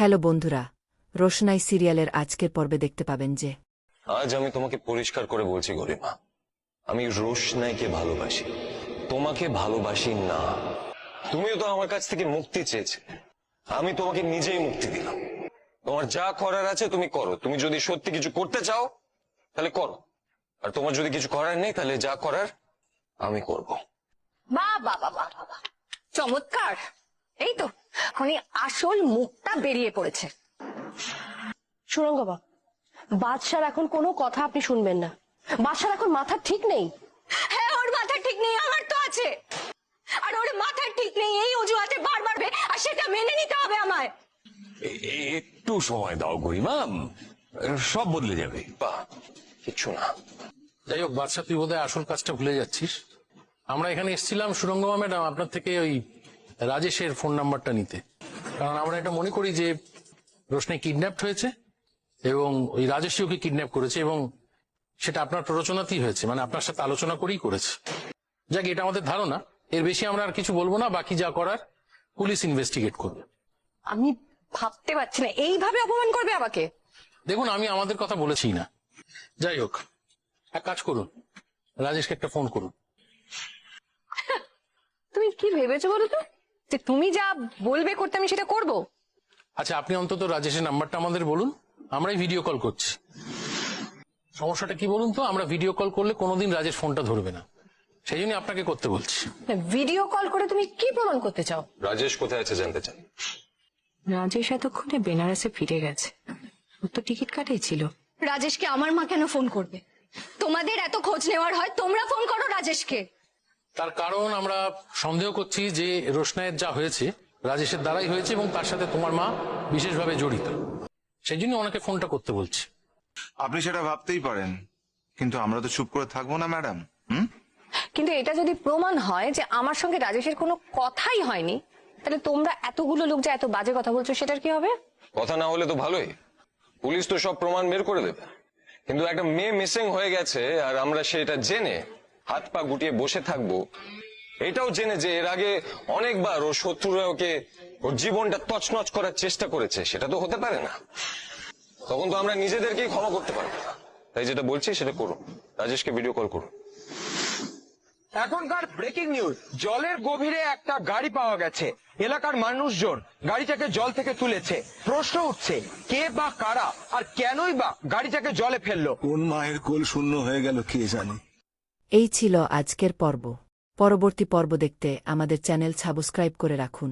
Hello বন্ধুরা রোশনাই সিরিয়ালের আজকের পর্বে দেখতে পাবেন যে আজ আমি তোমাকে পরিষ্কার করে বলছি গরিমা আমি রোশনাইকে ভালোবাসি তোমাকে ভালোবাসি না। তুমিও তো আমার কাছ থেকে মুক্তি চেয়েছে আমি তোমাকে নিজেই মুক্তি দিলাম। তোমার যা করার আছে তুমি করো তুমি যদি সত্যি কিছু করতে চাও তাহলে করো। আর তোমার যদি কিছু করার নেই তাহলে যা করার আমি করব। বা বা বা বা বা, বা। চমৎকার। এই তো এখনই আসল মুখটা বেরিয়ে পড়েছে। সুরঙ্গবা বাদশার এখন কোনো কথা আপনি শুনবেন না। বাদশার এখন মাথা ঠিক নেই। হ্যাঁ ওর মাথা ঠিক নেই আমার তো আছে। আর ওর মাথা ঠিক নেই এই অজুহাতে বারবার আর সেটা মেনে নিতে হবে আমায়। একটু সময় দাও গরিমা সব বদলে যাবে। বা কিচ্ছু না। যাই হোক বাদশা তুই বোধহয় আসল কাজটা ভুলে যাচ্ছিস। আমরা এখানে এসেছিলাম সুরঙ্গমা ম্যাডাম আপনার থেকে ওই রাজেশের ফোন নাম্বারটা নিতে। কারণ আমরা এটা মনে করি যে রোশনি কিডন্যাপড হয়েছে এবং ওই রাজেশই ওকে কিডন্যাপ করেছে এবং সেটা আপনার প্ররোচনাতেই হয়েছে মানে আপনার সাথে আলোচনা করেই করেছে। যাক এটা আমাদের ধারণা। এর বেশি আমরা আর কিছু বলব না বাকি যা করার পুলিশ ইনভেস্টিগেট করবে। আমি ভাবতে পারছি না এইভাবে অপমান করবে আমাকে। দেখুন আমি আমাদের কথা বলেছি না। যাই হোক এক কাজ করুন রাজেশকে একটা ফোন করুন। তুমি কি ভেবেছো বলো তো? যে তুমি যা বলবে করতে আমি সেটা করব? আচ্ছা আপনি অন্তত রাজেশের নাম্বারটা আমাদের বলুন। আমরাই ভিডিও কল করছি। সমস্যাটা কি বলুন তো? আমরা ভিডিও কল করলে কোনোদিন রাজেশ ফোনটা ধরবে না। সেই জন্য আপনাকে করতে বলছি। ভিডিও কল করে তুমি কি প্রমাণ করতে চাও? রাজেশ কোথায় আছে জানতে চান রাজেশ এতক্ষণে বেনারসে ফিরে গেছে। ও তো টিকিট কাটাই ছিল। রাজেশকে আমার মা কেন ফোন করবে? তোমাদের এত খোঁজ নেওয়ার হয় তোমরা ফোন করো রাজেশকে। তার কারণ আমরা সন্দেহ করছি যে রোশনায়ের যা হয়েছে রাজেশের দ্বারাই হয়েছে এবং তার সাথে তোমার মা বিশেষভাবে জড়িত। সেই জন্য ওনাকে ফোনটা করতে বলছি। আপনি সেটা ভাবতেই পারেন কিন্তু আমরা তো চুপ করে থাকব না ম্যাডাম হুম? কিন্তু এটা যদি প্রমাণ হয় যে আমার সঙ্গে রাজেশের কোনো কথাই হয়নি তাহলে তোমরা এতগুলো লোক যে এত বাজে কথা বলছো সেটার কি হবে? কথা না হলে তো ভালোই। পুলিশ তো সব প্রমাণ বের করে দেবে। কিন্তু একটা মেয়ে মিসিং হয়ে গেছে আর আমরা সেটা জেনে হাত পা গুটিয়ে বসে থাকব। এটাও জেনে যে এর আগে অনেকবার ওর শত্রুরা ওকে ওর জীবনটা তছনছ করার চেষ্টা করেছে সেটা তো হতে পারে না। তখন তো আমরা নিজেদেরকেই ক্ষমা করতে পারব না। তাই যেটা বলছি সেটা করুন। রাজেশকে ভিডিও কল করুন। এখনকার ব্রেকিং নিউজ জলের গভীরে একটা গাড়ি পাওয়া গেছে। এলাকার মানুষজন গাড়িটাকে জল থেকে তুলেছে। প্রশ্ন উঠছে কে বা কারা আর কেনই বা গাড়িটাকে জলে ফেলল? কোন মায়ের কোল শূন্য হয়ে গেল কে জানে? এই ছিল আজকের পর্ব। পরবর্তী পর্ব দেখতে আমাদের চ্যানেল সাবস্ক্রাইব করে রাখুন।